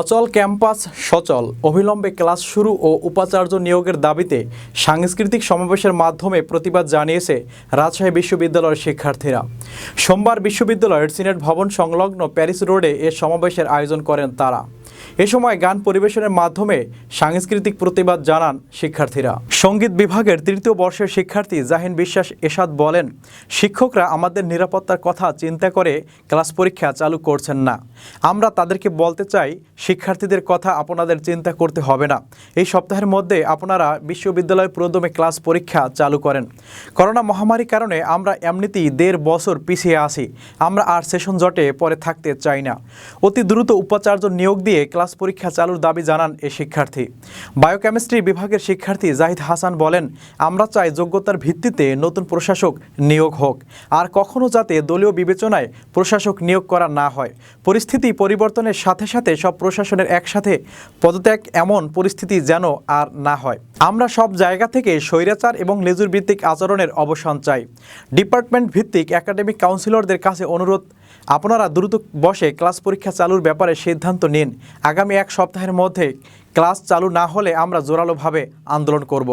অচল ক্যাম্পাস সচল। অবিলম্বে ক্লাস শুরু ও উপাচার্য নিয়োগের দাবিতে সাংস্কৃতিক সমাবেশের মাধ্যমে প্রতিবাদ জানিয়েছে রাজশাহী বিশ্ববিদ্যালয়ের শিক্ষার্থীরা। সোমবার বিশ্ববিদ্যালয়ের সিনেট ভবন সংলগ্ন প্যারিস রোডে এ সমাবেশের আয়োজন করেন তারা। এ সময় গান পরিবেশনের মাধ্যমে সাংস্কৃতিক প্রতিবাদ জানান শিক্ষার্থীরা। সংগীত বিভাগের তৃতীয় বর্ষের শিক্ষার্থী জাহিন বিশ্বাস এসাদ বলেন, শিক্ষকরা আমাদের নিরাপত্তার কথা চিন্তা করে ক্লাস পরীক্ষা চালু করছেন না। আমরা তাদেরকে বলতে চাই, শিক্ষার্থীদের কথা আপনাদের চিন্তা করতে হবে না। এই সপ্তাহের মধ্যে আপনারা বিশ্ববিদ্যালয় প্রদমে ক্লাস পরীক্ষা চালু করেন। করোনা মহামারীর কারণে আমরা এমনিতেই দেড় বছর পিছিয়ে আসি আমরা আর সেশন জটে পরে থাকতে চাই না। অতি দ্রুত উপাচার্য নিয়োগ দিয়ে ক্লাস পরীক্ষা চালুর দাবি জানান এ শিক্ষার্থী। বায়োকেমিস্ট্রি বিভাগের শিক্ষার্থী জাহিদ হাসান বলেন, আমরা চাই যোগ্যতার ভিত্তিতে নতুন প্রশাসক নিয়োগ হোক, আর কখনো যাতে দলীয় বিবেচনায় প্রশাসক নিয়োগ করা না হয়। পরিস্থিতি পরিবর্তনের সাথে সাথে সব প্রশাসনের একসাথে পদত্যাগ এমন পরিস্থিতি যেন আর না হয়। আমরা সব জায়গা থেকে স্বৈরাচার এবং লেজুর ভিত্তিক আচরণের অবসান চাই। ডিপার্টমেন্ট ভিত্তিক একাডেমিক কাউন্সিলরদের কাছে অনুরোধ আপনারা দ্রুত বসে ক্লাস পরীক্ষা চালুর ব্যাপারে সিদ্ধান্ত নিন। আগামী এক সপ্তাহের মধ্যে ক্লাস চালু না হলে আমরা জোরালোভাবে আন্দোলন করব।